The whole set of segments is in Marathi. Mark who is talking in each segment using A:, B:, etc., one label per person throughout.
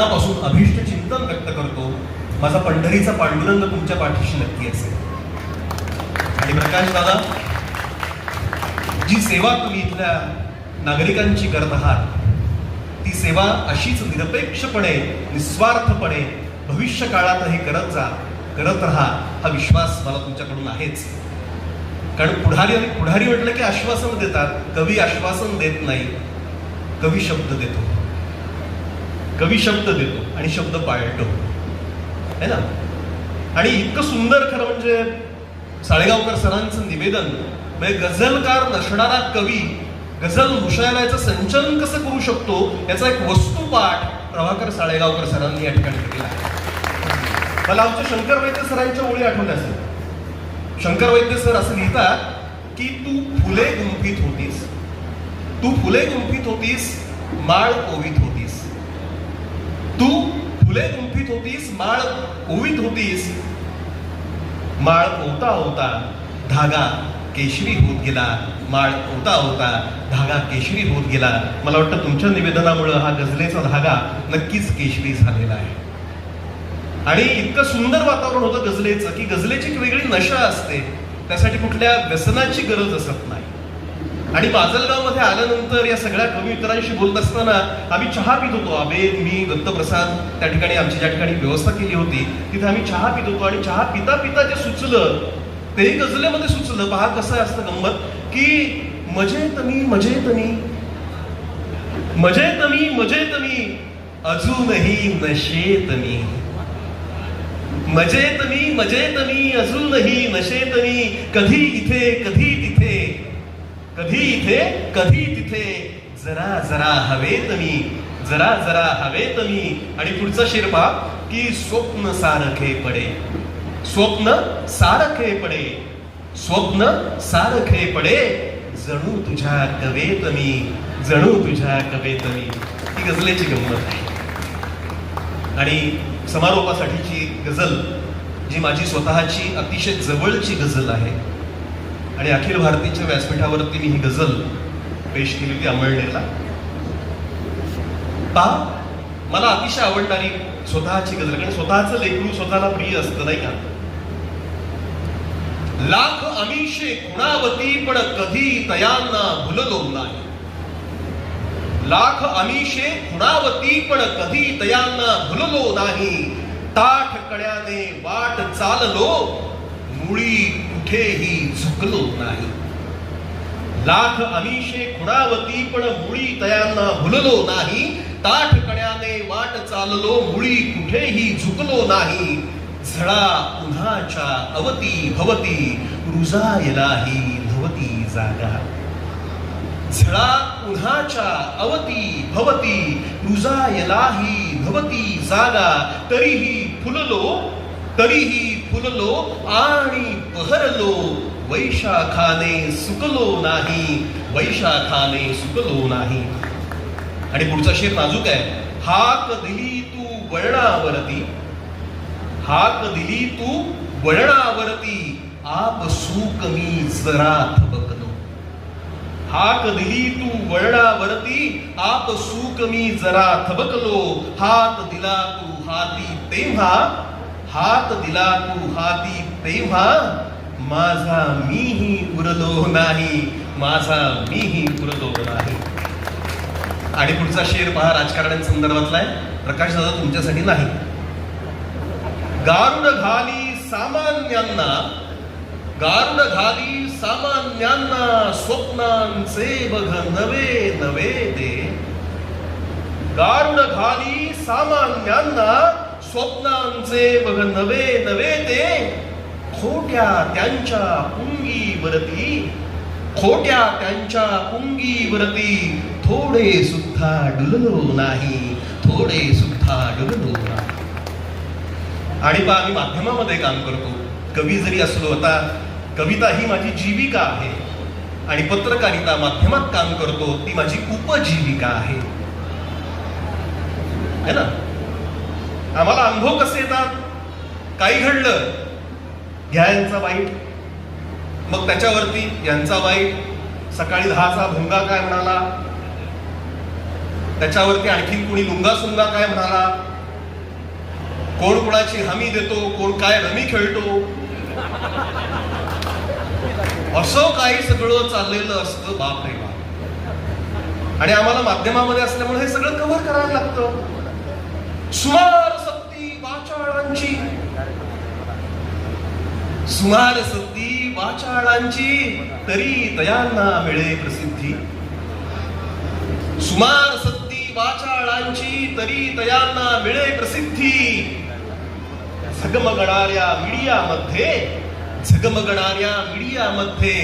A: मनापासून अभिष्ट चिंतन व्यक्त करतो. माझा पंढरीचा पांडुरंग तुमच्या पाठीशी नक्की असेल. आणि प्रकाश दादा जी सेवा तुम्ही इथल्या नागरिकांची करत आहात ती सेवा अशीच निरपेक्षपणे निस्वार्थपणे भविष्य काळातही करत जा करत राहा हा विश्वास मला तुमच्याकडून आहेच. कारण पुढारी पुढारी म्हटलं की आश्वासन देतात कवी आश्वासन देत नाही कवी शब्द देतो. कवी शब्द देतो आणि शब्द पाळतो. है ना? आणि इतकं सुंदर खरं म्हणजे साळेगावकर सरांचं निवेदन म्हणजे गझलकार नसणारा कवी गझल मुशायराचं संचलन कसं करू शकतो याचा एक वस्तुपाठ प्रभाकर साळेगावकर सरांनी या ठिकाणी केला मला आमच्या शंकर वैद्य सरांच्या ओळी आठवल्या असेल शंकर वैद्य सर असं लिहितात की तू फुले गुंफीत होतीस. तू फुले गुंफीत होतीस माळ ओवीत होती तू फुले गुंफीत होतीस माळ ओवीत होतीस. माळ ओता होता धागा केशरी होत गेला. माळ ओता होता धागा केशरी होत गेला. मला वाटतं तुमच्या निवेदनामुळं हा गझलेचा धागा नक्कीच केशरी झालेला आहे. आणि इतकं सुंदर वातावरण होतं गझलेचं की गझलेची एक वेगळी नशा असते. त्यासाठी कुठल्या व्यसनाची गरज असत नाही. आणि माजलगावमध्ये आल्यानंतर या सगळ्या कवी मित्रांशी बोलत असताना आम्ही चहा पित होतो. आबेद मी दत्तप्रसाद त्या ठिकाणी आमची ज्या ठिकाणी व्यवस्था केली होती तिथे आम्ही चहा पित होतो. आणि चहा पिता पिता जे सुचलं तेही गजलेमध्ये सुचलं. पहा कसं असतं गंमत की मजेत मी मजेत मी मजेत मी मजेत मी अजूनही नशेत मी मजेत मी मजेत मी अजूनही नशेत मी कधी इथे कधी तिथे कधी इथे कधी तिथे? जरा जरा हवेत मी जरा जरा हवेत मी आणि पुढचा शिरपा की स्वप्न सारखे पडे. स्वप्न सारखे पडे. स्वप्न सारखे पडे. जणू तुझ्या कवेत मी जणू तुझ्या कवेत मी ही गझलेची गंमत आहे. आणि समारोपासाठीची गझल जी माझी स्वतःची अतिशय जवळची गझल आहे आणि अखिल भारतीच्या व्यासपीठावरती मी ही गझल पेश केली होती अमळनेरला. पहा मला अतिशय आवडणारी स्वतःची गझल कारण स्वतःच लेखरू स्वतःला प्रिय असतं नाही का? लाख अमिषे खुणावती पण कधी तयांना भुललो नाही. लाख अमिषे खुणावती पण कधी तयांना भुललो नाही. ताठ कड्याने वाट चाललो मुळी कुठेही झुकलो नाही. लाख अमिषे खुणावती पण मुळी तयांना भुललो नाही. ताठ कड्याने वाट चाललो मुळी कुठेही झुकलो नाही. झळा उन्हाच्या अवती भवती रुजायलाही नवती जागा. झळा उन्हाच्या अवती भवती रुजायलाही भवती जागा. तरीही फुललो तरीही फुललो आणि बहरलो वैशाखाने सुकलो नाही वैशाखाने सुकलो नाही. आणि पुढचा शेर नाजूक आहे. हाक दिली तू वळणावरती हाक दिली तू वळणावरती आप सूक मी जरा थबकलो. हाक दिली तू वळणावरती आप सूक मी जरा थबकलो. हात दिला तू हाती तेव्हा हात दिला तू हाती तेव्हा माझा मीही उरलो नाही. माझा मीही उरलो नाही. आणि पुढचा शेर पहा राजकारण्यांसंदर्भातला आहे. प्रकाश दादा तुमच्यासाठी नाही. गारुड घाली सामान्यांना गारुड घाली सामान्यांना स्वप्नांचे बघ नवे नवे दे गारुड घाली सामान्यांना स्वप्नांचे बघ नवे नवे ते खोट्या त्यांच्या पुंगीवरती खोट्या त्यांच्या पुंगीवरती थोडे सुद्धा डुललो नाही थोडे सुद्धा डुललो नाही. आणि पा मी माध्यमामध्ये काम करतो. कवी जरी असलो आता कविता ही माझी जीविका आहे. आणि पत्रकारिता माध्यमात काम करतो ती माझी उपजीविका आहे. है ना? आम्हाला अनुभव कसे येतात? काही घडलं घ्या यांचा वाईट मग त्याच्यावरती यांचा वाईट सकाळी दहाचा भुंगा काय म्हणाला? त्याच्यावरती आणखीन कोणी लुंगा सुंगा काय म्हणाला? कोण कोणाची हमी देतो कोण काय रमी खेळतो? असं काही सगळं चाललेलं असतं बाप रे बाप. आणि आम्हाला माध्यमामध्ये असल्यामुळे हे सगळं कव्हर करायला लागतं. सुमार वाचाळांची. सुमार सत्ती वाचाळांची तरी तयांना मिळे प्रसिद्धी. सुमार सद्दी वाचाळांची तरी तयांना मिळे प्रसिद्धी. झगमगणाऱ्या मीडियामध्ये झगमगणाऱ्या मीडियामध्ये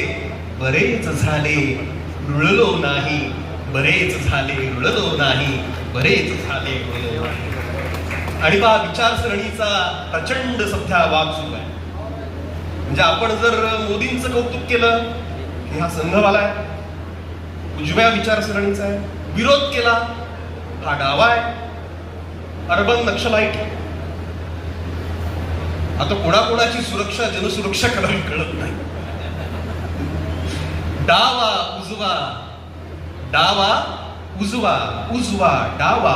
A: बरेच झाले रुळलो नाही बरेच झाले रुळलो नाही बरेच झाले रुळलो नाही. आणि बा विचारसरणीचा प्रचंड सध्या वाद सुरू आहे. म्हणजे आपण जर मोदींचं कौतुक केलं की हा संघवाला आहे उजव्या विचारसरणीचा आहे विरोध केला हा डावा आहे अर्बन नक्षलाईट आता कोणाकोणाची सुरक्षा जनसुरक्षा करावी कळत नाही. डावा उजवा डावा उजवा उजवा डावा.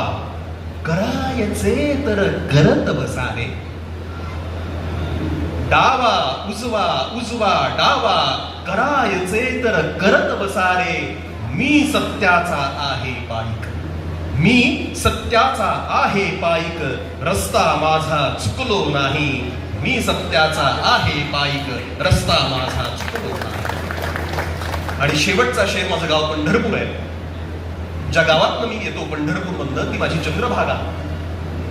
A: करायचे तर करत बसावे. डावा उजवा उजवा डावा करायचे तर करत बसारे मी सत्याचा आहे पाईक मी सत्याचा आहे पाईक रस्ता माझा चुकलो नाही. मी सत्याचा आहे पाईक रस्ता माझा चुकलो नाही. आणि शेवटचा शेर माझं गाव पंढरपूर आहे. ज्या गावातनं मी येतो पंढरपूरमधनं ती माझी चंद्रभागा.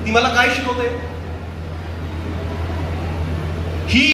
A: ती मला काय शिकवते?